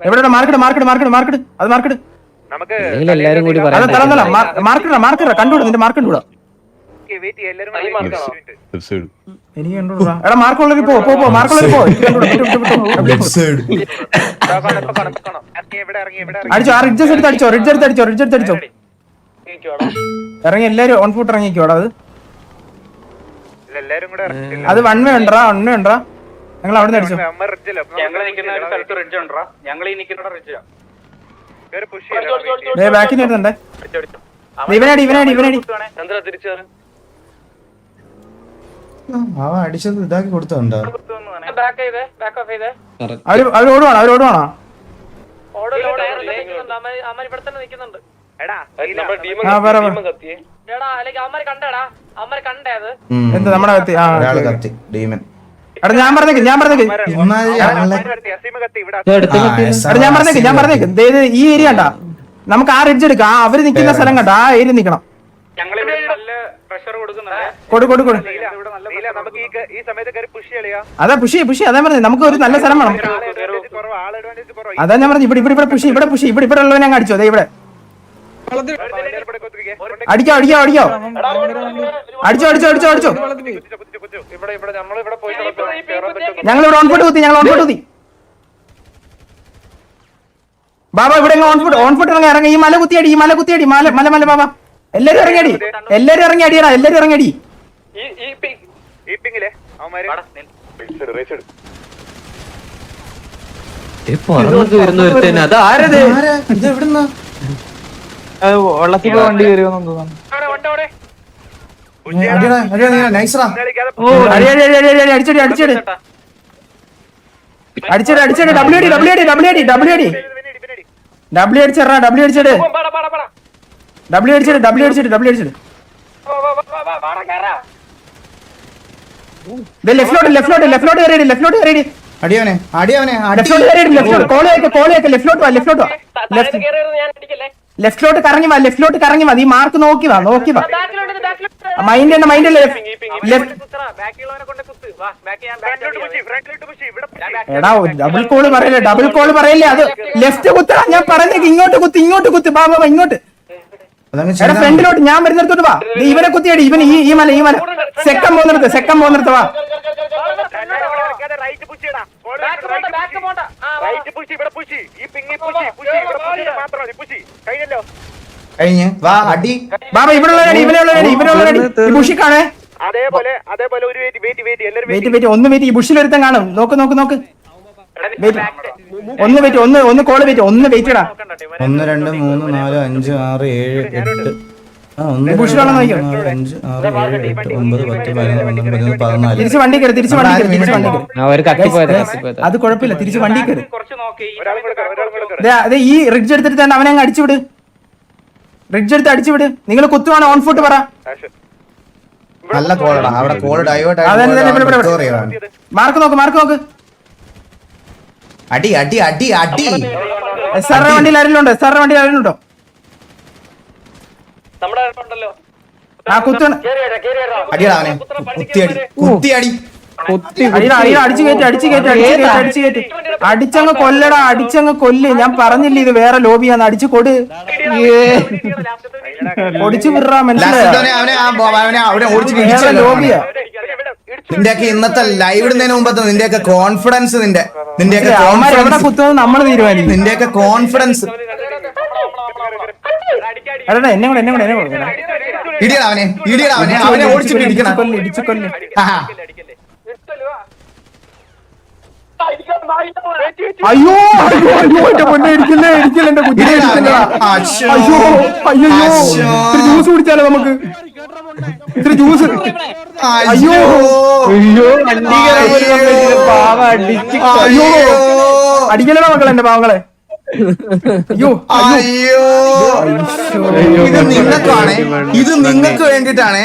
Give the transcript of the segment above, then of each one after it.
എവിടെ market market market market അത് market നമുക്ക് എല്ലാരും കൂടി മാർക്കറ്റ് മാർക്കറ്റ് കണ്ടുവിടും നിന്റെ മാർക്ക് കണ്ടുവിടാ വെയിറ്റ് എല്ലാരും കൂടി wait ചെയ്യാം. ലെഫ്റ്റ് സൈഡ് എനിക്ക് കണ്ടുവിടാ എടാ മാർക്കുള്ളവർ പോ പോ പോ മാർക്കുള്ളവർ പോ. അടിച്ചോ ആ റിഡ്ജസ് എടുത്ത് അടിച്ചോ റിഡ്ജ് എടുത്ത് അടിച്ചോ റിഡ്ജ് എടുത്ത് അടിച്ചോ. ഇറങ്ങി എല്ലാരും ഓൺ ഫുട്ട് ഇറങ്ങിക്കോടാ അത്. ഇല്ല, എല്ലാരും കൂടെ ഇറങ്ങിയിട്ടില്ല. അത് വൺ വേ ഉണ്ടാ വൺ വേ ഉണ്ടാ ഞങ്ങൾ അവിടെ നിന്ന് അടിച്ചോ. ബാക്കിൽ വരുന്നുണ്ടേ ഇവനടി ഇവനടി ഇവനടി. അവൻ അടിച്ചത് ഇതാക്കി കൊടുത്തോണ്ടോ ബാക്ക് ചെയ്തേ ബാക്ക് ഓഫ് ചെയ്തേ. അവർ അവർ ഓടുവാണോ? അവർ ഓടുവാണോ? ഓടോ അമ്മ ഇവിടെ തന്നെ നിൽക്കുന്നുണ്ട് എടാ, ആ പറ പറ. എടാ അല്ലെങ്കിൽ അമ്മ കണ്ടടാ. അമ്മ കണ്ടേ അത്. എന്ത് നമ്മുടെ കത്തി. ആ ഒരാൾ കത്തി. ഡീമൻ. എടാ ഞാൻ പറഞ്ഞേക്ക് ഞാൻ പറഞ്ഞേക്ക്. എടാ ഞാൻ പറഞ്ഞേക്ക് ഞാൻ പറഞ്ഞേക്ക്. ഈ ഏരിയ കണ്ടാ? നമുക്ക് ആ റിഡ്ജ് എടുക്കാം. ആ അവർ നിൽക്കുന്ന സ്ഥലം കണ്ട? ആ ഏരിയ നിക്കണം അതാ പുഷി പുഷി അതാ പറഞ്ഞു. നമുക്ക് ഒരു നല്ല സ്ഥലം വേണം. അതാ ഞാൻ പറഞ്ഞു ഇവിടെ ഇവിടെ ഇവിടെ പുഷി ഇവിടെ പുഷി ഇവിടെ ഇവിടെ ഉള്ളവനെ അങ്ങ് അടിച്ചോ. അതെ ഇവിടെ എല്ലാവരും ഇവിടെ കൊത്തിരിക്കെ. കൊണ്ടേ അടിക്കോ അടിക്കോ അടിക്കോ. അടിച്ചോ അടിച്ചോ അടിച്ചോ അടിച്ചോ. കുത്തിച്ചോ, കുത്തിച്ചോ, കുത്തിച്ചോ. ഇവിടെ ഇവിടെ നമ്മൾ ഇവിടെ പോയി ഞങ്ങൾ ഇവിടെ ഓൺ ഫുട്ട് കുത്തി ഞങ്ങൾ ഓൺ ഫുട്ട് കുത്തി. ബാബാ ഇവിടെ ഓൺ ഓൺഫുട്ട് ഓൺ ഫുട്ട് ഇറങ്ങി ഇറങ്ങി. ഈ മല കുത്തിയടി ഈ മല കുത്തിയടി. മല മല മല ബാബാ. എല്ലാരും ഇറങ്ങിയടി. എല്ലാരും ഇറങ്ങി അടിയടാ എല്ലാരും ഇറങ്ങി അടി ഈ പിങ്ങിലെ അവന്മാര്? പറന്നൊക്കെ വരുന്ന ഒരുത്തന്നെ. അത് ആരത്? ആരാ? ഇത് എവിടുന്നാ? വെള്ളത്തിൽ പോയി വണ്ടി കയറിയോന്നു തോന്നുന്നു. കളിക്കാതെ അടി അടി അടി അടി അടി അടിച്ചടി അടിച്ചടി. അടിച്ചടി അടിച്ചടി ഡബ്ല്യു അടി ഡബ്ല്യു അടി ഡബ്ല്യു അടി ഡബ്ല്യു അടി. ഡബ്ല്യു അടിച്ചടാ. ഡബ്ല്യു അടിച്ചട് ഡബ്ല്യു അടിച്ചട് ഡബ്ല്യു അടിച്ചട്. ഡബ്ല്യു അടിച്ചട് ലെഫ്റ്റിലോട്ട് ലെഫ്റ്റിലോട്ട് ലെഫ്റ്റിലോട്ട് കയറിയടി ലെഫ്റ്റിലോട്ട് കയറിയടി. അടിയവനെ അടിയവനെ അടി ലെഫ്റ്റിലോട്ട് കയറിയടി ലെഫ്റ്റിലോട്ട് കോളേക്ക് കോളേക്ക് ലെഫ്റ്റോട്ട് വാ ലെഫ്റ്റിലോട്ട് വാ. ലെഫ്റ്റ് ലെഫ്റ്റിലോട്ട് കറങ്ങി വാ ലെഫ്റ്റിലോട്ട് കറങ്ങി വാ നീ മാർക്ക് നോക്കി വാ നോക്കി വാ. മൈൻഡ് തന്നെ മൈൻഡ് വാ. എടാ ഡബിൾ കോൾ പറയല്ലേ ഡബിൾ കോൾ പറയല്ലേ അത്. ലെഫ്റ്റ് കുത്തടാ ഞാൻ പറഞ്ഞു ഇങ്ങോട്ട് കുത്തി ഇങ്ങോട്ട് കുത്തി. ബാ ബാ, ഇങ്ങോട്ട്. എടാ ഫ്രണ്ടിലോട്ട് ഞാൻ വരുന്നിടത്തോട്ട് വാ. ഇവനെ കുത്തിയടി ഇവൻ ഈ ഈ മല ഈ മല. സെക്കം പോകുന്നിടത്ത് സെക്കം പോകുന്നിടത്ത് വാ രണ്ടാളും ഇവിടെ ഇറക്കാതെ right push ചെയ്യടാ. ഫോർവേഡ് ബാക്ക് right പോണ്ട push ബാക്ക് ചെയ്യ്. പോണ്ട ആ വാ. Right push ചെയ്യ്, ഇവിടെ push ചെയ്യ്. ഈ പിങ്ങി push ചെയ്യ്, push ചെയ്യ്, ഇവിടെ push ചെയ്താ മാത്രം മതി, push ചെയ്യ്. കഴിഞ്ഞല്ലോ കഴിഞ്ഞ്. വാ അടി. ബാബ ഇവിടെ ഉള്ളവരടി ഇവിടെ ഉള്ളവരടി ഇവിടെ ബുഷിക്കാണേ അതേപോലെ അതേപോലെ ഒരു വെയിറ്റ് വെയിറ്റ് വെയിറ്റ് എല്ലാവരും വെയിറ്റ് വെയിറ്റ് ഒന്ന് വെയിറ്റ് ഈ ബുഷിൽ ഒരുത്തൻ കാണും. നോക്ക് നോക്ക് നോക്ക്. ഒന്ന് വെയിറ്റ് ഒന്ന് ഒന്ന് കോൾ വെയിറ്റ് ഒന്ന് വെയിറ്റ് ഇടാ ഒന്ന് രണ്ട് മൂന്ന് നാല് അഞ്ച് ആറ് ഏഴ് എട്ട്. തിരിച്ച് വണ്ടി കയറി തിരിച്ച് വണ്ടി കയറി തിരിച്ച് വണ്ടി അത് കുഴപ്പമില്ല തിരിച്ചു വണ്ടി കയറി. ഈ റിഡ്ജ് എടുത്തിട്ട് തന്നെ അവനെ അങ്ങ് അടിച്ചുവിട് റിഡ്ജ് എടുത്ത് അടിച്ചുവിട് നിങ്ങൾ കുത്തുവാണ്? ഓൺ ഫുട്ട് പറ. നല്ല കോളടാ. അവിടെ കോൾ ഡൈവേർട്ട് ആയി തന്നെ, ഇവിടെ, ഇവിടെ, ഇവിടെ. മാർക്ക് നോക്ക് മാർക്ക് നോക്ക്. അടി അടി അടി അടി. എസ് ആർ വണ്ടിയിൽ ആരെങ്കിലും ഉണ്ടോ എസ് വണ്ടിയിൽ ആരെങ്കിലും ഉണ്ടോ നമ്മുടെ ഉണ്ടല്ലോ ആ കുത്താണ് അടിയടാ അവനെ. കുത്തിയടി കുത്തിയടി. അടിച്ചങ്ങ് കൊല്ലടാ അടിച്ചങ്ങ് കൊല്ല്. ഞാൻ പറഞ്ഞില്ല ഇത് വേറെ ലോബിയാന്ന്. അടിച്ചു കൊട്. ഒടിച്ചു വേറെ ഇടിച്ചല്ലോ ലോബിയാ. നിന്റെയൊക്കെ ഇന്നത്തെ ലൈവ് ഇടുന്നതിന് മുമ്പത്തെ നിന്റെയൊക്കെ കോൺഫിഡൻസ് നിന്റെ. നിന്റെയൊക്കെ കുത്തുന്നത് നമ്മൾ തീരുമാനിക്കും. നിന്റെയൊക്കെ കോൺഫിഡൻസ് എടാ എന്നെ കൂടെ എന്നെ കൂടെ എന്നെ കൂടെ ഇടിയടാ അവനെ ഇടിയടാ അവനെ. അവനെ ഓടിച്ചിട്ട് ഇടിക്കണം ഇടിച്ചു കൊല്ല്. ആഹാ. അയ്യോ അയ്യോ അയ്യോ എന്റെ പൊന്നെ ഇടിക്കില്ലേ ഇടിക്കില്ല എന്റെ കുഞ്ഞിനെ. അയ്യോ അയ്യോ. ഇത്തിരി ജ്യൂസ് കുടിച്ചാലോ നമുക്ക്? ഇത്തിരി ജ്യൂസ് അയ്യോ. അയ്യോ. അയ്യോ അടിക്കലടാ മക്കളെ എന്റെ പാവങ്ങളെ. അയ്യോ അയ്യോ. ഇത് നിങ്ങൾക്കാണ്. ഇത് നിങ്ങൾക്ക് വേണ്ടിട്ടാണ്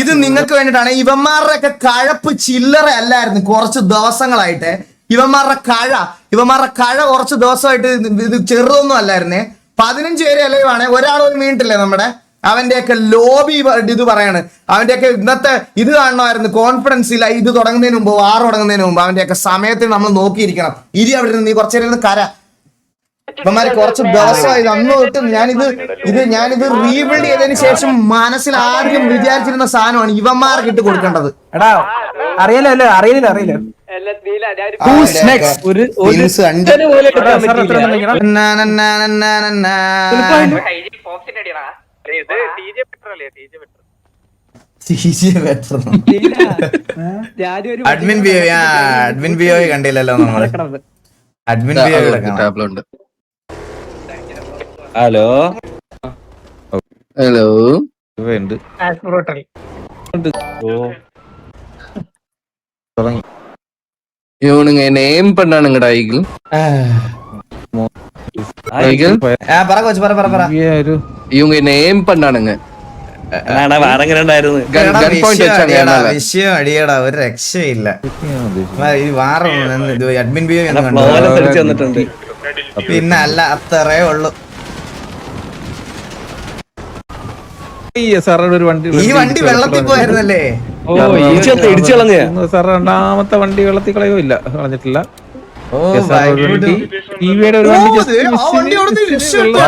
ഇത് നിങ്ങൾക്ക് വേണ്ടിട്ടാണ് ഇവന്മാരുടെ ഒക്കെ കഴപ്പ് ചില്ലറ അല്ലായിരുന്നു കുറച്ച് ദിവസങ്ങളായിട്ട്. ഇവന്മാരുടെ കഴ ഇവന്മാരുടെ കഴ കുറച്ച് ദിവസമായിട്ട് ഇത് ചെറുതൊന്നും അല്ലായിരുന്നേ. പതിനഞ്ച് പേര് അലവാണ് ഒരാൾ ഒരു വീണിട്ടില്ലേ നമ്മുടെ? അവന്റെയൊക്കെ ലോബി ഇത് പറയാണ്. അവന്റെയൊക്കെ ഇന്നത്തെ ഇത് കാണണമായിരുന്നു. കോൺഫിഡൻസ് ഇല്ല. ഇത് തുടങ്ങുന്നതിന് മുമ്പ് വാർ തുടങ്ങുന്നതിന് മുമ്പ് അവന്റെയൊക്കെ സമയത്തിന് നമ്മൾ നോക്കിയിരിക്കണം. ഇരി അവിടെ നിന്ന് നീ കുറച്ചു നേരം കര. ഇവന്മാര് കുറച്ച് ദിവസമായി അന്ന് തൊട്ട് ഞാനിത് ഇത് ഞാനിത് റീബിൽഡ് ചെയ്തതിന് ശേഷം മനസ്സിൽ ആദ്യം വിചാരിച്ചിരുന്ന സാധനമാണ് ഇവന്മാർക്ക് ഇട്ട് കൊടുക്കേണ്ടത്. എടാ അറിയില്ല അല്ലേ? അറിയില്ല അറിയില്ല അഡ്മിൻ ബിയോ അഡ്മിൻ ബിയോ കണ്ടില്ലല്ലോ നമ്മൾ. അഡ്മിൻ ബിയോ ഹലോ? ഹലോ? ഉണ്ട് இவனுங்க என்ன ஏம் பண்ணானுங்கடா ஐகில் ஐகில் പറ കൊച്ചു പറ പറ പറ. இவங்க என்ன ஏம் பண்ணானுங்க വിഷയം ഒരു അഡ്മിൻ വന്നിട്ടുണ്ട്. പിന്നെ അല്ല അത്രേ ഉള്ളൂ. ഒരു വണ്ടി ഈ വണ്ടി വെള്ളത്തിൽ പോയായിരുന്നല്ലേ ഓ സാർ രണ്ടാമത്തെ വണ്ടി വെള്ളത്തിൽ കളയോ ഇല്ല. കളഞ്ഞിട്ടില്ല. ഓ Yes, sir, ഒരു വണ്ടി ടിവിയുടെ ഒരു വണ്ടി ഓ, just ദേ, ആ miss വണ്ടി ന് അവിടുന്ന് miss ന്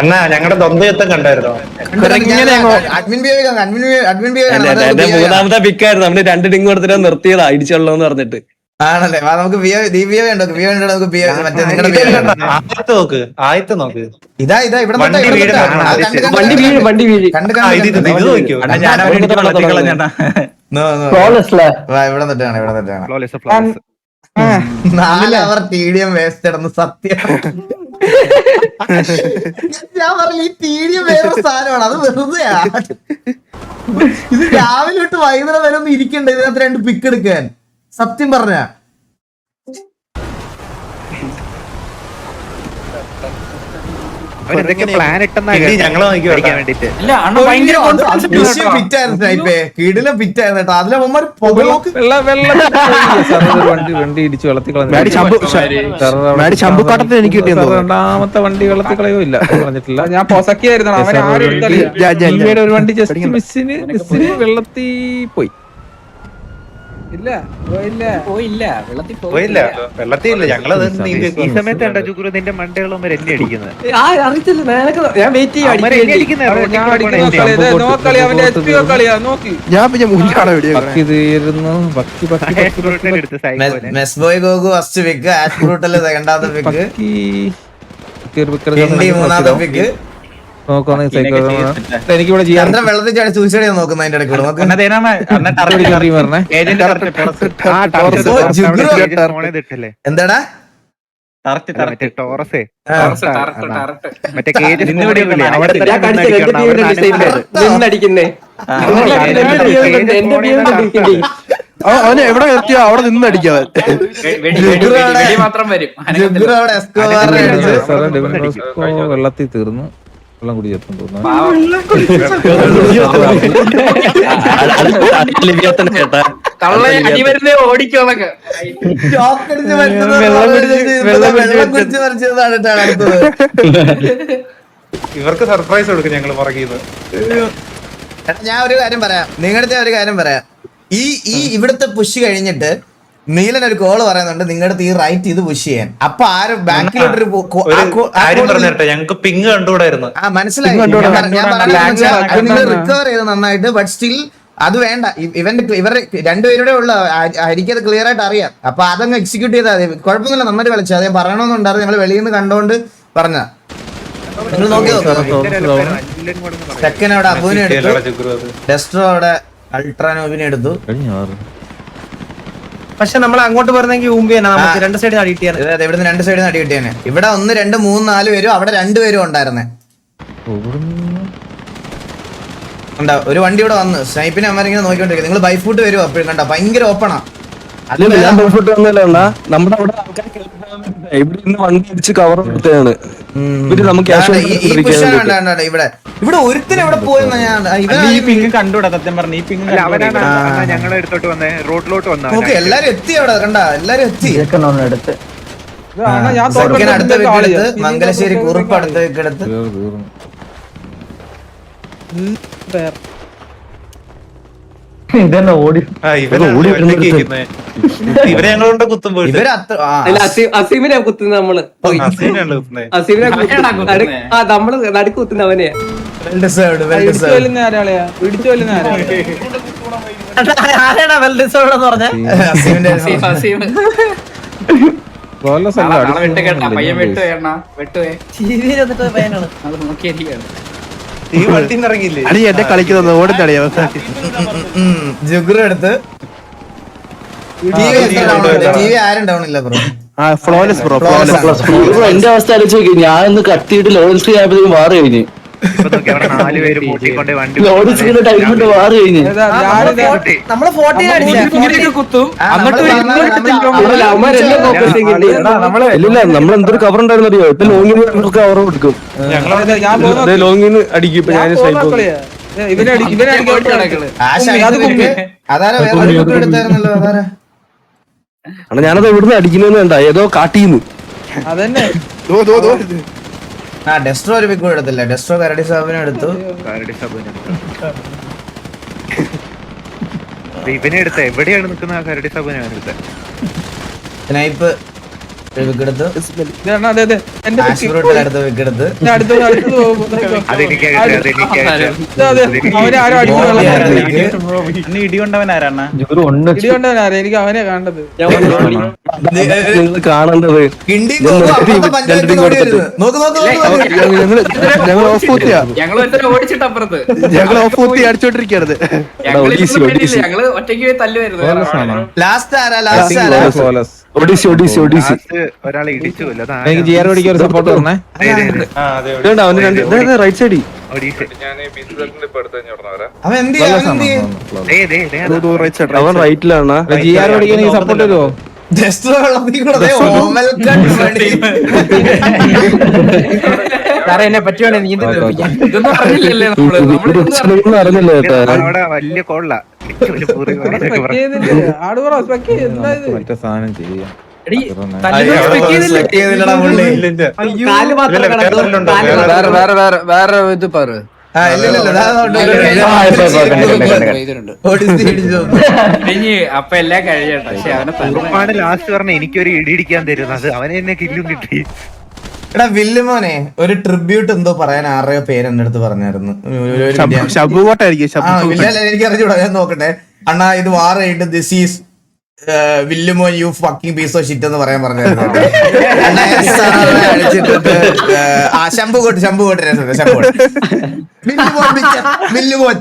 അണ്ണാ ഞങ്ങളുടെ ദ്വന്ദ്വയുദ്ധം കണ്ടായിരുന്നോ? എന്റെ മൂന്നാമത്തെ പിക്കായിരുന്നു നമ്മൾ രണ്ട് ഡിങ് കൊടുത്തിട്ട് നിർത്തിയതാ ഇടിച്ചുള്ളൂന്ന് പറഞ്ഞിട്ട്. ആണല്ലേ? വാ, നമുക്ക് നമുക്ക് ആയത്ത് നോക്ക് നോക്ക്. ഇതാ ഇതാ ഇവിടെ വണ്ടി വണ്ടി കണ്ട്, വീഴും വണ്ടി വീഴും. കണ്ട് ആ, ഇത് ഇത് കണ്ട്. ഇത് നോക്കിയോ കണ്ട്. ഞാൻ അവനെ ഇടിച്ച് വെള്ളത്തിൽ കളഞ്ഞേട്ടാ. No, no. വാ, ഇവിടെ തൊട്ടാണ് ഇവിടെ തൊട്ടാണ്. നാല് അവർ ടി ഡി എം വേസ്റ്റ് ഇടന്ന് സത്യം. ഞാൻ പറഞ്ഞു ഈ തീരിയ വേറെ സാധനമാണ്. അത് വെറുതെയാ. ഇത് രാവിലെ തൊട്ട് വൈകുന്നേരം വരെ ഒന്നും ഇരിക്കണ്ട. ഇതിനകത്ത് രണ്ട് പിക്ക് എടുക്കാൻ. സത്യം പറഞ്ഞ. കിടിലം കേട്ടോ. അതിലെ മുമ്പ് പുകലോക്ക് ഒരു വണ്ടി വണ്ടി ഇടിച്ച് വെള്ളത്തിൽ ചമ്പുക്കാട്ടത്തിൽ എനിക്ക് കിട്ടിയത്. രണ്ടാമത്തെ വണ്ടി വെള്ളത്തിൽ കളയോ ഇല്ല പറഞ്ഞിട്ടില്ല. ഞാൻ പൊസക്കിയായിരുന്നു അവൻ ആരും ഒരു വണ്ടി- ജസ്റ്റ്. മിസ്സിന് മിസ്സിന് വെള്ളത്തിൽ പോയി. പോയില്ല. വെള്ളത്തിൽ ഇല്ല ഞങ്ങളത് ഈ സമയത്ത് കണ്ട? ചുക്കുരു നിന്റെ മണ്ടകളും എന്നെ അടിക്കുന്നത്. അറിയത്തില്ല ഞാൻ വെയിറ്റ് ചെയ്യാം അവൻ ഞാൻ അടിക്കുന്ന നോക്കളി അവന്റെ എച്ച് പി കളിയാ നോക്കി. ഞാൻ പിന്നെ മുന്നിലാണ് വീഡിയോ ബക്കി തീരുന്നു ബക്കി ബക്കി ബക്കി ബക്കി ബക്കി മെസ് ബോയ് ഗോഗു ഫസ്റ്റ് പിക്ക് ആഷ് ബ്രൂട്ടൽ രണ്ടാമത്തെ പിക്ക് മൂന്നാമത്തെ പിക്ക് ചന്ദ്രൻ വെള്ളത്തിൽ ചാടി സൂയിസൈഡ് ചെയ്യാൻ നോക്കുന്ന അതിന്റെ ഇടയ്ക്ക്. എന്താടാ എവിടെ എത്തിയോ അവിടെ നിന്ന് അടിക്കാവൻ വെള്ളത്തിൽ തീർന്നു വെള്ളം കൂടി ചേർത്തും തോന്നുന്നു ചേട്ടാ ഇവർക്ക് സർപ്രൈസ് കൊടുക്കും ഞങ്ങൾ പുറകീന്ന് ഞാൻ ഒരു കാര്യം പറയാം. നിങ്ങളുടെ ഒരു കാര്യം പറയാം. ഈ ഈ ഇവിടുത്തെ പുഷ് കഴിഞ്ഞിട്ട് നീലൻ ഒരു കോൾ പറയുന്നുണ്ട് നിങ്ങളുടെ ഈ റൈറ്റ് ഇത് പുഷ് ചെയ്യാൻ. അപ്പൊ ആരും ബാക്കിലോട്ടൊരു ഞങ്ങൾക്ക് പിങ് കണ്ടുകൂടായിരുന്നു. ആ മനസ്സിലായി. ഞാൻ അത് നിങ്ങൾ റിക്കവർ ചെയ്ത് നന്നായിട്ട് ബട്ട് സ്റ്റിൽ അത് വേണ്ട. ഇവന്റെ ഇവരുടെ രണ്ടുപേരുടെ ഉള്ള എനിക്കത് ക്ലിയർ ആയിട്ട് അറിയാം. അപ്പൊ അതങ്ങ് എക്സിക്യൂട്ട് ചെയ്താൽ മതി. കുഴപ്പമൊന്നുമില്ല നന്നായിട്ട് കളിച്ചു അതേ പറയണമെന്നുണ്ടായിരുന്നു ഞങ്ങൾ വെളിയിൽ നിന്ന് കണ്ടോണ്ട് പറഞ്ഞ നിങ്ങൾ നോക്കി സെക്കൻഡ് അവിടെ അബുവിനെ എടുത്തു. അത്. ഡെസ്ട്രോ അവിടെ അൾട്രാനോബിനെ എടുത്തു. പക്ഷെ നമ്മൾ അങ്ങോട്ട് പറഞ്ഞെങ്കിൽ മുമ്പ് തന്നെ നമുക്ക് രണ്ട് സൈഡിൽ അടിയിട്ടിയാണ് അതെ അതെ ഇവിടുന്ന് രണ്ട് സൈഡിൽ നിന്ന് അടി കിട്ടിയാണ് ഇവിടെ ഒന്ന് രണ്ട് മൂന്ന് നാല് പേരും അവിടെ രണ്ടുപേരും ഉണ്ടായിരുന്നേ. കണ്ടോ? ഒരു വണ്ടി ഇവിടെ വന്ന്. സ്നൈപ്പിനെ അമ്മമാരിങ്ങനെ നോക്കിക്കൊണ്ടിരിക്കും നിങ്ങൾ ബൈഫൂട്ട് വരുമോ അപ്പോഴും കണ്ട? ഭയങ്കര ഓപ്പണാ അല്ലല്ല ഞാൻ പുറപ്പെട്ടു വന്നല്ല അണ്ണാ നമ്മുടെ അവിടെ ആൾക്കാർ ഇവിടെ ഇന്ന് വണ്ടി അടിച്ച് കവർ എടുത്തതാണ് ഇവർ നമുക്ക് ഇവിടെ. ഇവിടെ ഒരുത്തിന് എവിടെ പോയെന്ന് ഞാൻ ഈ പിങ് കണ്ടൂടാ സത്യം പറഞ്ഞു. ഈ പിങ്ക് അവനാണ് ഞങ്ങളെ എടുത്തോട്ട് വന്നേ. റോഡിലോട്ട് വന്ന നോക്ക് എല്ലാരും എത്തി അവിടെ കണ്ട? എല്ലാരും എത്തി. എടുത്ത് അടുത്ത. കാളിയാ. മംഗലശ്ശേരി കുറിപ്പ് അടുത്ത വെക്കെടുത്ത് ഇതന്നെ ഓടി. ഇവരെ ഞങ്ങളോണ്ട് കുത്തും അസീമിനെ കുത്തുന്നത് നമ്മൾ. അസീമിനെ ആ നമ്മൾ നടുക്ക് കുത്തുന്ന അവനെയാ well deserved, well ഇടിച്ചു deserved. കൊല്ലുന്ന ആരാളെയാ? ഇടിച്ചു കൊല്ലുന്ന ആരാ അസീമിന്റെ Flawless അല്ല, നാളെ അടിച്ചു വെട്ട് കേട്ടാ പയ്യൻ കൊല്ലുന്നുണ്ട്. വെട്ട് എണ്ണ പയ്യനാണ്. അത് നോക്കിയിരിക്കുകയാണ്. ഈ വണ്ടി ഇറങ്ങിയില്ലേ? അടി എന്നെ കളിക്കുന്നത് ഓടുന്നടി എടുത്ത്. ആരും down bro. Flawless bro flawless എന്റെ അവസ്ഥ ആലോചിച്ച് നോക്കി. ഞാൻ ഒന്ന് കത്തിയിട്ട് ലോഡ് ചെയ്യാൻ ആയപ്പോഴത്തേക്കും കഴിഞ്ഞു കഴിഞ്ഞ്. നമ്മൾ ഫോർട്ടീൻ കുത്തും. നമ്മൾ എന്തൊരു കവർ ഉണ്ടായിരുന്നു അറിയോ ഇപ്പൊ ലോങ്ങിന് കവർ കൊടുക്കും. ലോങ്ങിന് അടിക്കും. ഇപ്പൊ ഞാൻ ഞാനത് ഇവിടുന്ന് അടിക്കുന്നതെന്ന് വേണ്ട ഏതോ കാട്ടീന്ന്. അതന്നെ. ആ ഡെസ്ട്രോ ഒരു പിക്കും എടുത്തില്ല. ഡെസ്ട്രോ കരടി സാബിനെ എടുത്തു. ഇവനെ എടുത്ത. എവിടെയാണ് നിൽക്കുന്ന ആ കരടി സാബിനെ സ്നൈപ്പ് ഇടികൊണ്ടവനാരാ എനിക്ക് അവനെ കാണേണ്ടത്. കാണേണ്ടത്. ഞങ്ങൾ ഓഫ് ഞങ്ങൾ ഒരുത്തരെ ഓടിച്ചിട്ട് അപ്പുറത്ത്. ഞങ്ങൾ ഓഫ് കൂത്തി അടിച്ചോണ്ടിരിക്കരുത്. ഞങ്ങൾ ഒറ്റയ്ക്ക് പോയി തല്ലുമായിരുന്നു ലാസ്റ്റ് ആരാ ലാസ്റ്റ് ആരാ. ഒഡീസി ഒഡീസി ഒഡീസി. ഒരാളെ ഇടിച്ചു. എനിക്ക് ജിയർ പിടിക്കാൻ ഒരു സപ്പോർട്ട് തരണേ ഇതുണ്ട് അവന് രണ്ട് റൈറ്റ് സൈഡിൽ അവൻ എന്ത് ചെയ്യാ? അവൻ എന്ത് ചെയ്യും? അവൻ റൈറ്റിലാണ് ജിയർ പിടിക്കാൻ എനിക്ക് സപ്പോർട്ട് തരുമോ. സാറേ എന്നെ പറ്റുവാണെങ്കിൽ നീന്തി തെറിപ്പിക്കാം. ഇതൊന്നും അറിഞ്ഞില്ലല്ലേ നമ്മൾ? നമ്മളിതൊന്നും അറിഞ്ഞില്ല കേട്ടോ അവിടെ വലിയ കൊള്ള മറ്റേ സാധനം ചെയ്യാം. വേറെ- ഇത് പറ. അപ്പൊ എല്ലാം കഴിയട്ടെ. പക്ഷെ അവനെ ലാസ്റ്റ് പറഞ്ഞ എനിക്കൊരു ഇടിയിടിക്കാൻ തരുന്നത് അവനെ എന്നെ കില്ലും കിട്ടി. എടാ വില്ലുമോനെ ഒരു ട്രിബ്യൂട്ട് എന്തോ പറയാൻ ആരുടെയോ പേര് എന്റെ അടുത്ത് പറഞ്ഞായിരുന്നു. എനിക്ക് അറിഞ്ഞൂടാ ഞാൻ നോക്കട്ടെ. അണ്ണാ ഇത് വാർ ആയിട്ട് this is വില്ലുമോൻ you fucking piece of shit എന്ന് പറയാൻ പറഞ്ഞായിരുന്നു. ആ ശംഭു കോട്ട് ശംഭു കോട്ട് രസം ശംഭു കോട്ട്. വില്ലുമോൻ വില്ലുമോൻ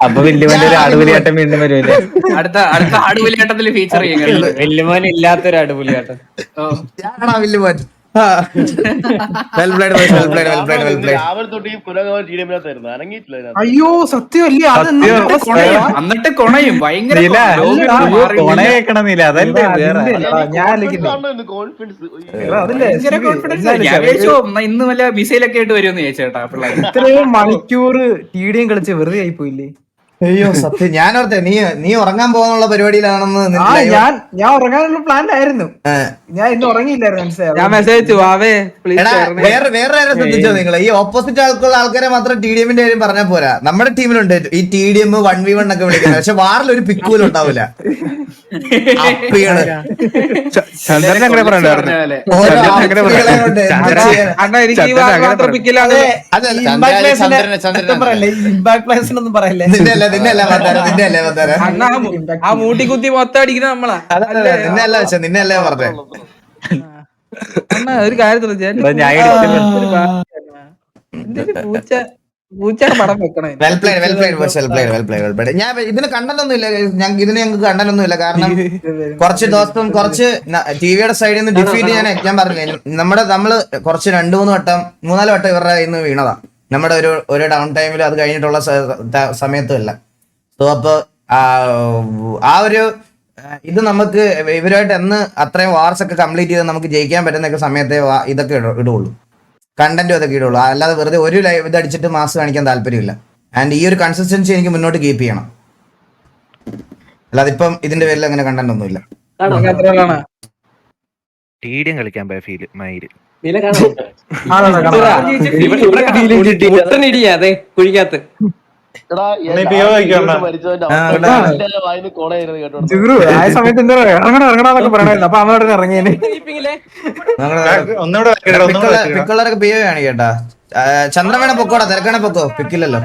അപ്പൊ വല്യമോന്റെ ഒരു ആടുപുലിയാട്ടം വീണ്ടും വരുമല്ലേ അടുത്ത അടുത്ത ആടുപുലിയാട്ടത്തിൽ ഫീച്ചർ ചെയ്യുന്നത് വല്യമോൻ ഇല്ലാത്തൊരു ആടുപുലിയാട്ടം. ഞാനാണാ വില്ലുമോൻ അയ്യോ സത്യമല്ലേ? എന്നിട്ട് കൊണയും. ഭയങ്കര നില, ലോബി അയ്യോ, മാറി. കൊണയേക്കണമെന്നില്ല അതല്ലേ വേറെ. ഞാൻ ആലോചിക്കുന്നേ. എടാ, അതല്ലേ. ഭയങ്കര കോൺഫിഡൻസ് ഞാൻ വിചാരിച്ചു "എന്നാ ഇന്ന് വല്ല മിസൈലൊക്കെ ആയിട്ട് വരുമെന്ന് ചോദിച്ചേട്ടാ പിള്ളേർ ഇത്രയും മണിക്കൂർ ടി ഡിയും കളിച്ച് വെറുതെ ആയി പോയില്ലേ അയ്യോ സത്യം. ഞാൻ ഓർത്തെ നീ നീ ഉറങ്ങാൻ പോകാനുള്ള പരിപാടിയിലാണെന്ന് ഞാൻ ഞാൻ ഉറങ്ങാനുള്ള പ്ലാൻ ആയിരുന്നു ഞാൻ ഇന്ന് ഉറങ്ങിയില്ലായിരുന്നു മനസ്സിലായോ? ഞാൻ മെസ്സേജ് അയച്ചു വാവേ പ്ലീസ് വേറെ വേറെ ആരെ ശ്രദ്ധിച്ചോ നിങ്ങൾ ഈ ഓപ്പോസിറ്റ് ആൾക്കുള്ള ആൾക്കാരെ മാത്രം ടി ഡി എമ്മിന്റെ കാര്യം പറഞ്ഞാൽ പോരാ. നമ്മുടെ ടീമിലുണ്ട്. ഈ T D M one v one ഒക്കെ വിളിക്കുന്നത്. പക്ഷെ വാറിൽ ഒരു പിക്ക് പോലും ഉണ്ടാവില്ല. ചന്ദ്രൻ ചന്ദ്രൻ അതല്ല, ഇമ്പാക്ട് പ്ലേസിനൊന്നും പറയല്ലേ? ആ മൂട്ടി കുത്തി മൊത്തം അടിക്കുന്ന നമ്മളാ. അല്ലേ? നിന്നെ അല്ല വെച്ച നിന്നെ അല്ലേ പറഞ്ഞേ. അണ്ണാ ഒരു കാര്യത്തിൽ പൂച്ച ഞാൻ ഇതിന് കണ്ടനൊന്നും ഇല്ല ഞങ്ങൾക്ക് ഇതിന് ഞങ്ങൾക്ക് കണ്ടനൊന്നും ഇല്ല കാരണം കുറച്ച് ദിവസം കുറച്ച് ടിവിയുടെ സൈഡിൽ നിന്ന് ഡിഫീറ്റ് ഞാൻ ഞാൻ പറഞ്ഞില്ലേ നമ്മുടെ നമ്മൾ കുറച്ച് രണ്ടു മൂന്ന് വട്ടം മൂന്നാൽ വട്ടം ഇവരുടെ കയ്യിൽ നിന്ന് വീണതാ. നമ്മുടെ ഒരു ഒരു ഡൗൺ ടൈമിൽ അത് കഴിഞ്ഞിട്ടുള്ള സമയത്തും അല്ല. സോ അപ്പൊ ആ, ഒരു ഇത് നമുക്ക് ഇവരുമായിട്ട് എന്ന് അത്രയും വാർസ് ഒക്കെ കംപ്ലീറ്റ് ചെയ്ത് നമുക്ക് ജയിക്കാൻ പറ്റുന്ന സമയത്തെ ഇതൊക്കെ ഇട- ഇടുള്ളൂ. കണ്ടന്റും അതൊക്കെ ഇടുള്ളൂ. അല്ലാതെ വെറുതെ ഒരു ലൈവ് ഇതടിച്ചിട്ട് മാസ് കാണിക്കാൻ താല്പര്യമില്ല. ആൻഡ് ഈ ഒരു കൺസിസ്റ്റൻസി എനിക്ക് മുന്നോട്ട് കീപ്പ് ചെയ്യണം. അല്ലാതെ ഇപ്പം ഇതിന്റെ പേരിൽ അങ്ങനെ കണ്ടന്റ് ഒന്നുമില്ല. ടീഡിയം കളിക്കാൻ പോയ ഫീൽ മയിൽ അതെ കുഴിക്കകത്ത് ജിഗ്രു ആ സമയത്ത് എന്താ ഇറങ്ങണ ഇറങ്ങണമെന്നൊക്കെ പറയണായിരുന്നു അപ്പൊ അമ്മയോട് ഇറങ്ങിയേനെ ഒന്നുകൂടെ പിക്കുള്ളവരൊക്കെ പി ആണ് കേട്ടാ. ആ, ചന്ദ്രൻ വേണേ പൊക്കോടാ തിരക്കണ പൊക്കോ. പിക്കില്ലല്ലോ.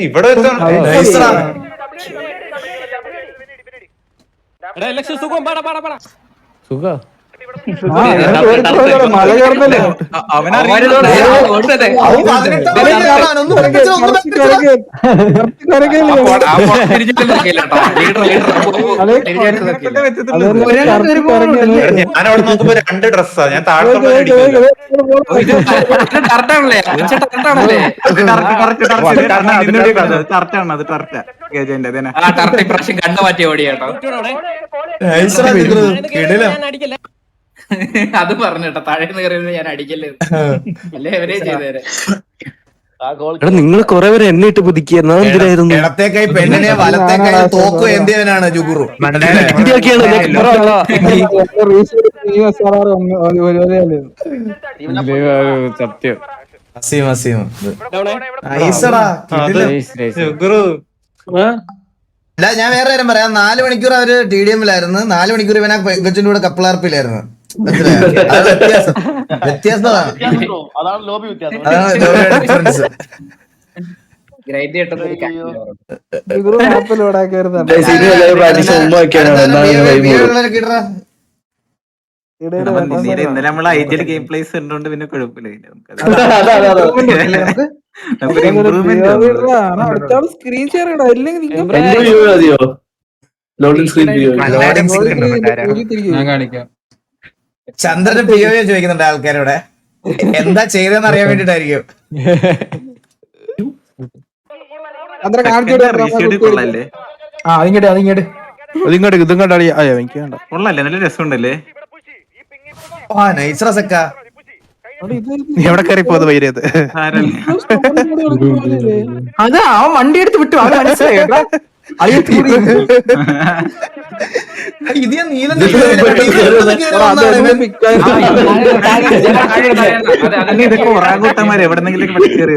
ഇവിടെ Nice ടാ. സുഖം പാടാ പാടാ പാടാ പതിനെട്ടാം വയസ്സിലാണ് അവൻ. ഒന്നും പഠിപ്പിച്ചില്ല, ഒന്നും പഠിപ്പിച്ചില്ല. ഞാനവിടെ നോക്കുമ്പോ രണ്ട് ഡ്രസ്സാ ഞാൻ താഴത്തോട്ട് ഇപ്രാവശ്യം കണ്ണു മാറ്റി ഓടിയാട്ടോ Nice പറഞ്ഞു കേട്ടോ. അത് താഴെ കയറിയത് ഞാൻ അടിക്കല്ലേ? അല്ലേ അവരെ ചെയ്തേരെ. എടാ നിങ്ങൾ കുറെ പേര് എന്നെ ഇട്ട് പുതുക്കിയെന്നാ എന്തിനായിരുന്നു? ഇടത്തെ കൈ പെണ്ണിനെ വലത്തെ കൈ തോക്കും എന്തിനാണ് ജുഗുറു? ഇതിയൊക്കെയാണ് സത്യം. അസീം അസീം ഞാൻ വേറെ കാര്യം പറയാം. നാല് മണിക്കൂർ അവർ ടി ഡി എമ്മിലായിരുന്നു. നാല് മണിക്കൂർ ഇവനാ കൊച്ചിന്റെ കൂടെ കപ്പിളാർപ്പിലായിരുന്നു അതാണ്. ലോബി വ്യത്യാസം. ഇന്നലെ നമ്മൾ ഐ ടി ഗെയിം പ്ലേസ് ഉണ്ടോണ്ട് പിന്നെ കുഴപ്പമില്ല സ്ക്രീൻ ഷെയർ ഇടാ അല്ലെങ്കിൽ സ്ക്രീൻ ഞാൻ കാണിക്കാം. ചന്ദ്രന്റെ പി ഒ ചോദിക്കുന്നുണ്ട് ആൾക്കാരോടെ. എന്താ ചെയ്തെന്ന് അറിയാൻ വേണ്ടിട്ടായിരിക്കും കൊള്ളല്ലേ? ആ അതിങ്ങോട്ട് അതിങ്ങോട്ട്. ഇതിങ്ങോട്ട് ഇതിങ്ങോട്ട് അടിയാ അയ്യോ എനിക്ക് വേണ്ട. കൊള്ളല്ലേ? നല്ല രസമുണ്ടല്ലേ? ആ നൈസ്ര സെക്ക. നീ എവിടെ കയറി പോകുന്നത് വൈരത് അത് അതാ അവൻ വണ്ടി എടുത്ത് വിട്ടു. അത് മനസ്സിലായി. ഇത് ഞാൻ നീലന്റെ എവിടെന്നെങ്കിലും കയറി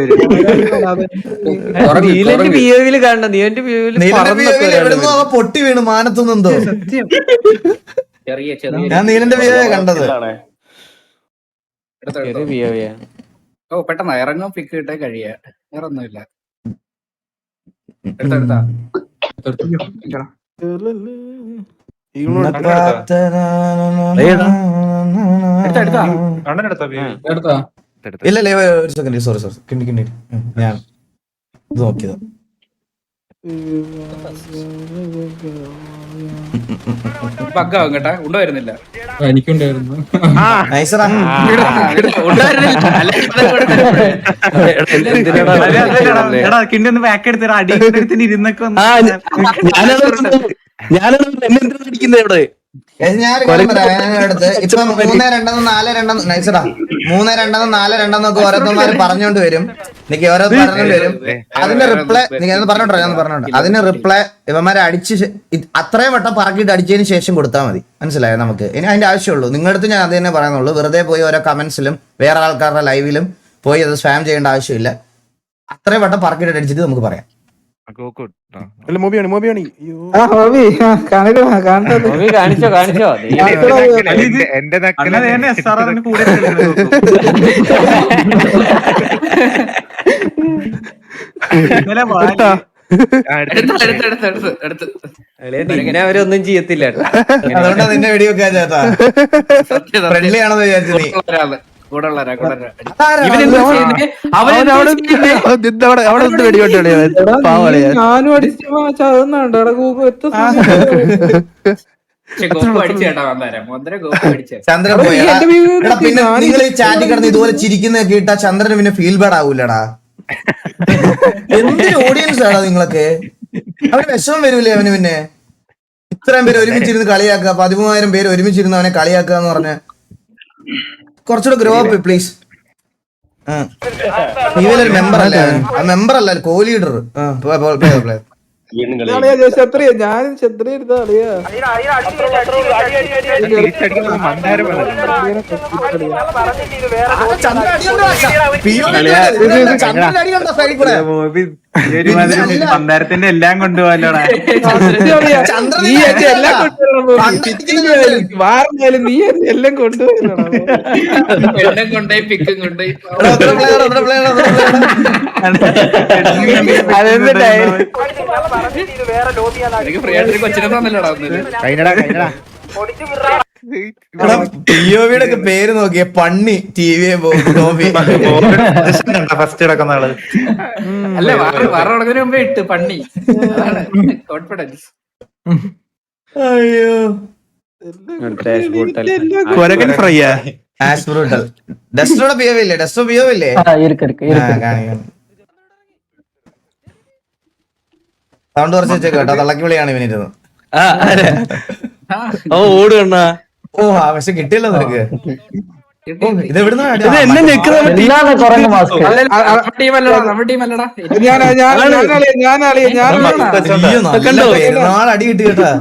വരും പൊട്ടി വീണു മാനത്തുന്നുണ്ടോ ഞാൻ നീലന്റെ പി കണ്ടത്. ഓ പെട്ടെന്ന് ഇറങ്ങും പിക്ക് കിട്ടാൻ കഴിയാ വേറെ ഒന്നുമില്ല എടുത്തോ, ഇല്ല ഒരു സെക്കൻഡ് സോറി സോറി കിണ്ടി കിണ്ടി. ഞാൻ ഇത് നോക്കിയതാ. ബഗ്ഗാവും കേട്ടാ ഉണ്ടായിരുന്നില്ല. എനിക്കുണ്ടായിരുന്നു കിണ്ടി ഒന്ന് ബാക്ക് എടുത്തിട്ട് അടി എടുത്തിന് ഇരുന്നൊക്കെ ഞാനത് എന്നെ എന്തിനാ അടിക്കുന്നത് ഇവിടെ? ഞാൻ ഒരു കാര്യം പറയാം. ഞാൻ അടുത്ത് ഇപ്പൊ മൂന്ന് രണ്ടെന്ന് നാല് രണ്ടെന്ന് നൈസടാ മൂന്ന് രണ്ടെന്ന് നാല് രണ്ടെന്നൊക്കെ ഓരോരുത്തന്മാര് പറഞ്ഞോണ്ട് വരും. നിക്ക് ഓരോ പറഞ്ഞോണ്ട് വരും. അതിന്റെ റിപ്ലൈ നിങ്ങൾ പറഞ്ഞോട്ടോ ഞാൻ പറഞ്ഞോണ്ട് അതിന് റിപ്ലൈ ഇവന്മാരെ അടിച്ച് അത്രയും വട്ടം പറക്കിയിട്ട് അടിച്ചതിന് ശേഷം കൊടുത്താൽ മതി. മനസ്സിലായോ നമുക്ക്? ഇനി അതിന്റെ ആവശ്യമുള്ളൂ. നിങ്ങളടുത്ത് ഞാൻ അത് തന്നെ പറയുന്നുള്ളൂ. വെറുതെ പോയി ഓരോ കമന്റ്സിലും വേറെ ആൾക്കാരുടെ ലൈവിലും പോയി അത് സ്വാം ചെയ്യേണ്ട ആവശ്യമില്ല. അത്രയും വട്ടം പറക്കിയിട്ട് അടിച്ചിട്ട് നമുക്ക് പറയാം. അല്ല മോബിയാണ് മോബിയാണ്. അയ്യോ. ആ ഹോബി കാണട്ടെ കാണിച്ചോ കാണിച്ചോ. എന്റെ നിന്നെ അവരൊന്നും ചെയ്യത്തില്ല അതുകൊണ്ട് നിന്റെ വീഡിയോ വെക്കാൻ ചേട്ടാ ഫ്രണ്ട്ലി ആണെന്ന് വിചാരിച്ചു നീ. ഞാനും അടിച്ചു ഗൂഗിൾ ചന്ദ്രൻ പിന്നെ നിങ്ങൾ ഈ ചാറ്റിൽ കിടന്ന് ഇതുപോലെ ചിരിക്കുന്ന കേട്ടാ ചന്ദ്രന് പിന്നെ ഫീൽ ബാഡ് ആവൂലടാ. എന്തൊരു ഓഡിയൻസ് ആണോ നിങ്ങളൊക്കെ? അവന് വിഷമം വരൂലേ അവന് പിന്നെ? ഇത്രയും പേര് ഒരുമിച്ചിരുന്ന് കളിയാക്കുക. പതിമൂവായിരം പേര് ഒരുമിച്ചിരുന്ന് അവനെ കളിയാക്കുക എന്ന് പറഞ്ഞ കുറച്ചുകൂടെ ഗ്രോ അപ്പ് പ്ലീസ് ഇവനൊരു മെമ്പർ അല്ലേ? ആ മെമ്പർ അല്ല കോ ലീഡർ ഞാൻ ക്ഷത്രിയ എടുത്ത അളിയാ. തിരിച്ചടിക്കുന്നത് മന്ദാരം ചന്ദ്രൻ അടിയുണ്ടോ? സൈഡിൽ കൂടെ? മന്ദാരത്തിന്റെ എല്ലാം കൊണ്ടുപോകാലോടാ. നീ എല്ലാം വാറിനാലും നീ എല്ലാം കൊണ്ടുപോയി പിക്കും കൊണ്ടുപോയി. അതെന്ത് കഴിഞ്ഞടാ കഴിഞ്ഞടാ. പേര് നോക്കിയ. പണ്ണി ടി വി ഫസ്റ്റ് കിടക്കുന്ന ആൾ. അല്ല വേറെ വേറെ മുമ്പേ ഇട്ട് പണ്ണി കോൺഫിഡൻസ് അയ്യോ. കൊരകൻ ഫ്രൈയാ ആസ് ബ്രൂട്ടൽ ഡസ്റ്റോടെ ഡസ്റ്റോ സൗണ്ട് കുറച്ച് വെച്ചേക്കോട്ടോ തള്ളക്കി വിളിയാണ് ഇവനിരുന്ന് ആ ആരാ? ഓ ഓടുകണ്ണാ ഓ ആ പക്ഷെ കിട്ടിയല്ലോ നിനക്ക്. കിട്ടി. കേട്ടാ.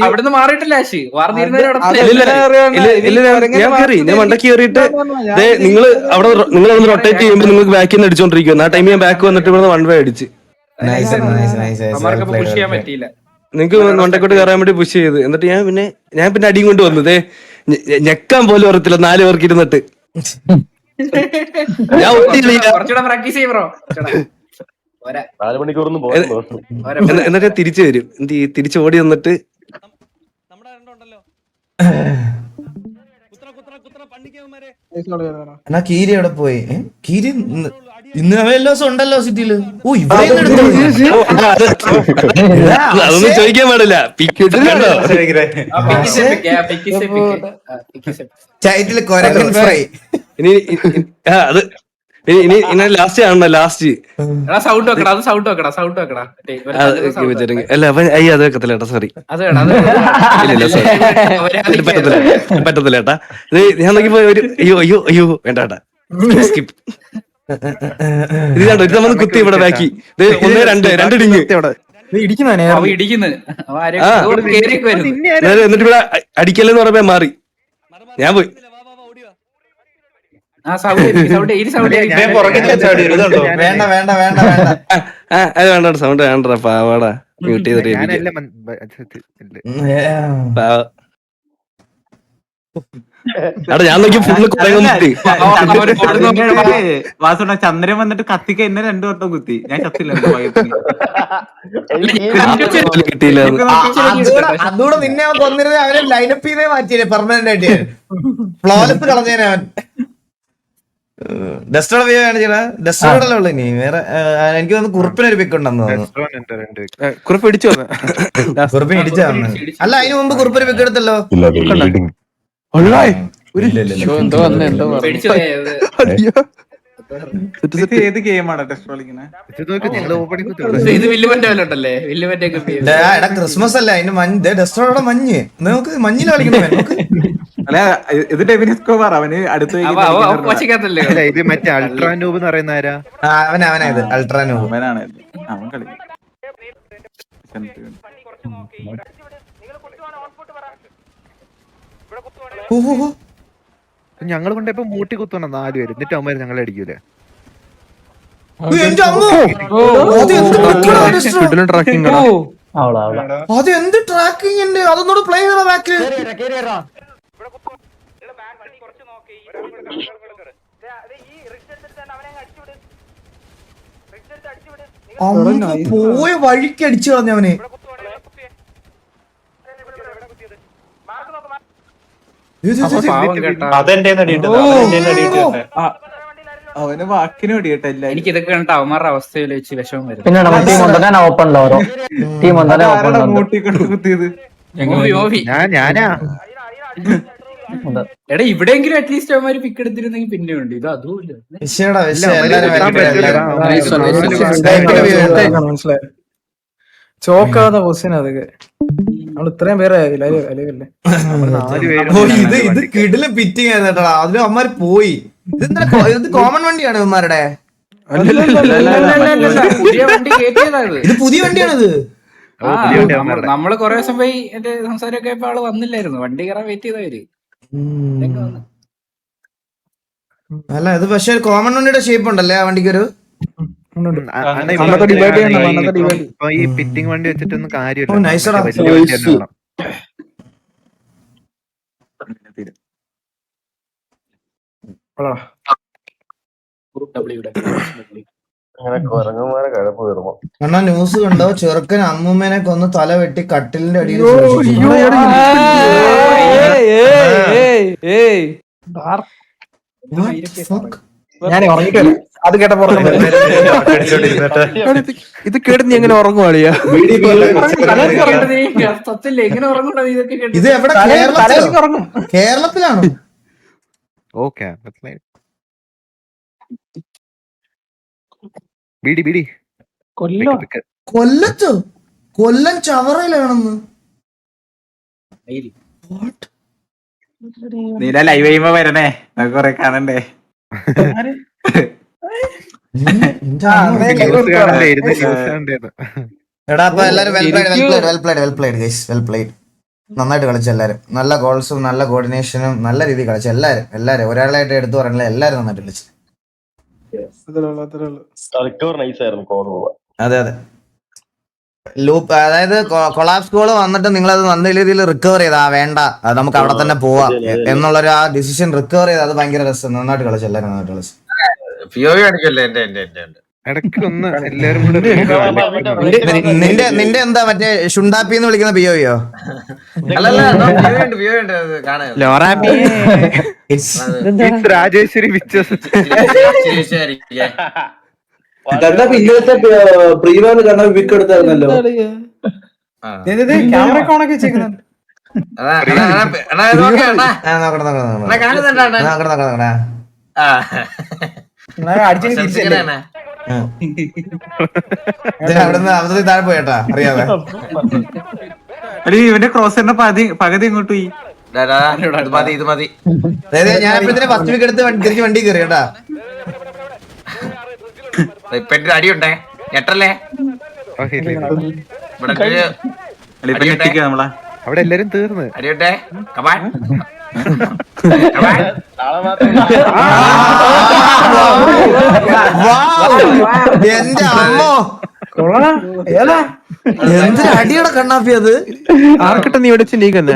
അവിടുന്ന് മാറിയിട്ടില്ല ആശി ഞാൻ- മണ്ടക്ക് കയറിയിട്ട് ദേ നിങ്ങൾ അവിടെ നിങ്ങൾ ഒന്ന് റൊട്ടേറ്റ് ചെയ്യുമ്പോൾ നിങ്ങൾക്ക് ബാക്കിൽ നിന്ന് അടിച്ചോണ്ടിരിക്കുന്നു ആ ടൈമിൽ ഞാൻ ബാക്ക് വന്നിട്ട് ഇവിടെ വൺ വേ അടിച്ച്. നൈസ് നൈസ് നിങ്ങൾക്ക് മണ്ടക്കോട്ട് കയറാൻ വേണ്ടി പുഷ് ചെയ്ത്. എന്നിട്ട് ഞാൻ പിന്നെ ഞാൻ പിന്നെ അടിയും കൊണ്ട് വന്നത് ഞെക്കാൻ പോലും ഓർത്തില്ല നാല് പേർക്ക് ഇരുന്നിട്ട്. ഞാൻ എന്നിട്ട് തിരിച്ചു വരും. എന്ത് തിരിച്ചു തിരിച്ച് ഓടി വന്നിട്ട്. എന്നാ കീരി അവിടെ പോയി? കീരി ഇന്ന് എല്ലാ ദിവസം ഉണ്ടല്ലോ സിറ്റിയിൽ. ഓ ഇവിടെ അതൊന്നും ചോദിക്കാൻ പാടില്ല. ചൈറ്റിൽ കൊരങ്ങൻ ഫ്രൈ. ഇനി അത് ഇനി ഇനി ഇനി ലാസ്റ്റ് ലാസ്റ്റ് എടാ സൗണ്ട് വെക്കടാ അത് സൗണ്ട് വെക്കടാ സൗണ്ട് വെക്കടാ. അല്ല അപ്പൊ അയ്യ അത് വെക്കത്തില്ല ഏട്ടാ സോറി. പറ്റത്തില്ല പറ്റത്തില്ല ഏട്ടാ ഇത് ഞാൻ നോക്കിയപ്പോ ഒരു അയ്യോ അയ്യോ അയ്യോ വേണ്ട ഏട്ടാ സ്കിപ്പ് ഇത് കണ്ടോ? ഇത് നമ്മൾ കുത്തി ഇവിടെ ബാക്കി. ഇത് ഒന്ന് രണ്ട് രണ്ട് ഡിങ്. ഇടിക്കുന്നു എന്നിട്ട് ഇവിടെ അ- അടിക്കല്ലെന്ന് പറഞ്ഞപ്പോ മാറി. ഞാൻ പോയി. ആ സൗണ്ട് സൗണ്ട് ഈ സൗണ്ട് വേണ്ട വേണ്ട വേണ്ട വേണ്ട ആ, ആ അത് വേണ്ട സൗണ്ട് വേണ്ട പാവാടാ. മ്യൂട്ട് ചെയ്തിട്ട് പാവ. ഞാൻ നോക്കി ഫുള്ള് വാസുണ്ട ചന്ദ്രൻ വന്നിട്ട് കത്തിക്ക എന്നെ രണ്ടു വട്ടം കുത്തി. ഞാൻ അതൂടെ- അതൂടെ നിന്നെ. അവൻ കൊന്നിരുന്ന അവനെ ലൈനപ്പ് ചെയ്തേ മാറ്റിയില്ലേ പെർമനന്റ് ആയിട്ട് ഫ്ലോലസ് കളഞ്ഞേനെ അവൻ. ഡസ്റ്റോടെ വ്യൂ കാണിച്ചാ ഡസ്റ്റോടെ ഉള്ളു ഇനി. വേറെ എനിക്ക് തോന്നുന്നു പിക്ക് ഉണ്ടെന്ന് വ്യക്തി. കുറിപ്പ് ഇടിച്ചു കുറിപ്പിന് ഇടിച്ചു അല്ല അതിന് മുമ്പ് കുറുപ്പൊരു പിക്ക് എടുത്തല്ലോ. ഏത് ഗെയിമാണ് ടെസ്റ്റ് കളിക്കുന്നത് ക്രിസ്മസ് അല്ല? അതിന്റെ മഞ്ഞ് ഡസ്റ്റോടെ മഞ്ഞ്. നമുക്ക് മഞ്ഞിൽ കളിക്കണം? നമുക്ക് അല്ല ഇത് ഡെവിനി സ്കോബാർ അവന് അടുത്ത് ഇത് മറ്റേ അൾട്രാ നൂബ് എന്ന് പറയുന്ന ആരാ? ആ, അവനാ അവനാ അൾട്രാ നൂബ് അവനാണ് അവൻ കളി ഞങ്ങൾ കൊണ്ടപ്പോ മൂട്ടി കുത്തണം നാല് പേര് എന്നിട്ട് അവന്മാര് ഞങ്ങളെ അടിക്കൂലേ. അത് എന്ത്? ട്രാക്കിംഗ് അതൊന്നോട് പ്ലേ ബാക്ക്. പോയ വഴിക്ക് അടിച്ചു കളഞ്ഞവന് ഇത് ഇത് ഇത് പാവം കേട്ടാ അവന് വാക്കിന് വേണ്ടിയിട്ട് എല്ലാരും എനിക്ക് ഇതൊക്കെ കണ്ടിട്ട് അവന്മാരുടെ അവസ്ഥയിൽ വെച്ച് വിഷമം വരും മൂട്ടിക്കൊണ്ട് കുത്തിയത് ഓപ്പൺ ഞാൻ ഞാനാ എടാ ഇവിടെയെങ്കിലും അറ്റ്ലീസ്റ്റ് അവന്മാര് പിക്ക് എടുത്തിരുന്നെങ്കിൽ പിന്നെ ഉണ്ട് ഇത് അതുമില്ല. മനസ്സിലായി ചോക്കാത്ത ക്വസ്റ്റ്യൻ അതൊക്കെ നമ്മൾ ഇത്രയും പേരെ ഇത് ഇത് കിടിൽ ഫിറ്റിംഗ് ആയിരുന്നു കേട്ടോ. അതിലും അമ്മമാര് പോയി. ഇത് കോമൺ വണ്ടിയാണ് ഇവന്മാരുടെ? വണ്ടി കേറ്റിയതാ ഇത് പുതിയ വണ്ടിയാണിത് നമ്മൾ കൊറേ ദിവസം പോയി എന്റെ സംസാരമൊക്കെ ഇപ്പൊ ആൾ വന്നില്ലായിരുന്നു. വണ്ടി കയറാൻ വെയിറ്റ് ചെയ്തവര് അല്ല ഇത് പക്ഷെ കോമൺ വണ്ടിയുടെ ഷേപ്പ് ഉണ്ടല്ലേ ആ വണ്ടിക്കൊരു? ഈ- ഫിറ്റിംഗ് വണ്ടി വെച്ചിട്ടൊന്നും കാര്യമില്ല. അണ്ണാ ന്യൂസ് കണ്ടോ? ചെറുക്കൻ അമ്മൂമ്മേനെ കൊന്ന് തല വെട്ടി കട്ടിലിന്റെ അടിയിൽ ഞാൻ ഉറങ്ങിട്ടില്ല അത് കേട്ടപ്പോ ഇത് കേട്ട് നീ എങ്ങനെ ഉറങ്ങുവാളിയാ ഇത് എവിടെ? തലേ- കേരളത്തിലോ തലേന്ന് ഉറങ്ങും. കേരളത്തിലാണോ? ഓക്കെ ബിഡി ബീഡി. കൊല്ലത്തോ? കൊല്ലം ചവറയിലാണെന്ന്. നീല ലൈവ് ചെയ്യുമ്പോ വരണേ നമുക്ക് കൊറേ കാണണ്ടേ? എടാ അപ്പൊ എല്ലാരും well played well played well played well played guys well played നന്നായിട്ട് കളിച്ചു എല്ലാരും. നല്ല ഗോൾസും നല്ല കോർഡിനേഷനും നല്ല രീതിയിൽ കളിച്ചു എല്ലാരും എല്ലാരും. ഒരാളായിട്ട് എടുത്തു പറഞ്ഞില്ല എല്ലാരും നന്നായിട്ട് കളിച്ചു. അതെ അതെ. ലൂപ്പ് അതായത് കൊളാപ്സ് കോൾ വന്നിട്ട് നിങ്ങൾ അത് നല്ല രീതിയിൽ റിക്കവർ ചെയ്താ വേണ്ട നമുക്ക് അവിടെ തന്നെ പോവാം എന്നുള്ളൊരു ആ ഡിസിഷൻ റിക്കവർ ചെയ്ത് അത് ഭയങ്കര രസം. നന്നായിട്ട് കളിച്ചു എല്ലാരും നന്നായിട്ട് കളിച്ചു? നിന്റെ നിന്റെ എന്താ മറ്റേ ഷുണ്ടാപ്പി എന്ന് വിളിക്കുന്ന പിയോയോ രാജേശ്വരി പിക്ചേഴ്സ് കണ്ണപ്പ ഇന്നലത്തെ പ്രീവാന്ന് കണ്ണ വിക്ക് എടുത്തായിരുന്നല്ലോ. ക്യാമറ ഓണൊക്കെ അവിടുന്ന് താഴെ പോയേട്ടാ അറിയാതെ. ഇവന്റെ ക്രോസ് പകുതി പകുതി ഇങ്ങോട്ട് പോയി. അതായത് ഞാൻ അപ്പോഴത്തേന് ഫസ്റ്റ് വീക്ക് എടുത്ത് വണ്ടി- തിരിച്ച് വണ്ടി കയറി കേട്ടാ. അടിയുണ്ടേ? ഞെട്ടല്ലേ? ഇവിടെ അടി ഇപ്പൊ നമ്മളെ. അവിടെ എല്ലാരും തീർന്ന്. അടിയുണ്ടേ? കമാൻ എന്റെ അമ്മോ ഏതാ എന്തൊരു അടിയുടെ കണ്ണാപ്പി അത് ആർക്കിட்ட നീ ഒടിച്ച് നീക്കന്നെ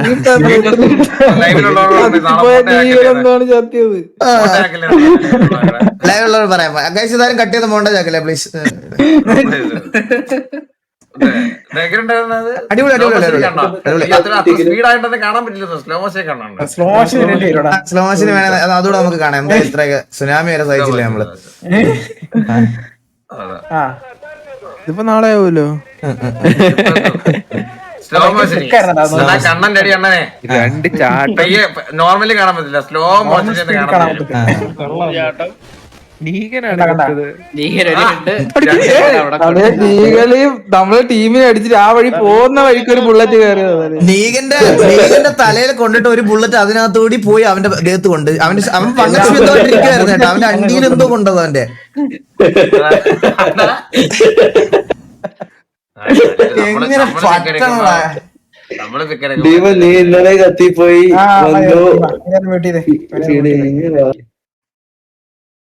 ലൈവുള്ളവർ പറയാം ഗൈസ് താരം കട്ട് ചെയ്ത് മോണ്ട ചാക്കല്ലേ പ്ലീസ് അടിപൊളി, അടിപൊളി, അടിപൊളി. സ്പീഡായിട്ടൊന്നും കാണാൻ പറ്റില്ല സ്ലോ മോശം കാണാൻ സ്ലോ മോഷൻ സ്ലോ മോഷന് വേണേ. അത് അതുകൂടെ നമുക്ക് കാണാം. എന്താ ഇത്രയൊക്കെ? സുനാമി വരെ സഹിച്ചില്ലേ നമ്മൾ? ഇതിപ്പോ നാളെ ആവുമല്ലോ? സ്ലോ മോഷൻ കണ്ണന്റെ അടി അണ്ണനെ രണ്ട് നോർമലി കാണാൻ പറ്റില്ല. സ്ലോ മോഷൻ കാണാൻ പറ്റില്ല. നമ്മളെ ടീമിനെ അടിച്ചിട്ട് ആ വഴി പോകുന്ന വഴിക്ക് ഒരു ബുള്ളറ്റ് കയറിയത് നീകന്റെ നീഗന്റെ തലയിൽ കൊണ്ടിട്ട് ഒരു ബുള്ളറ്റ് അതിനകത്തുകൂടി പോയി അവന്റെ ദേഹത്ത് കൊണ്ട്. അവന്റെ അവൻ പങ്കച്ച് വിത്തോണ്ടിരിക്കുവായിരുന്നു കേട്ടോ. അവന്റെ അണ്ടിയിൽ എന്തോ കൊണ്ടത് അവന്റെ. എങ്ങനെ പട്ടണടാ നീ ഇന്നലെ കത്തിപ്പോയി വന്നു.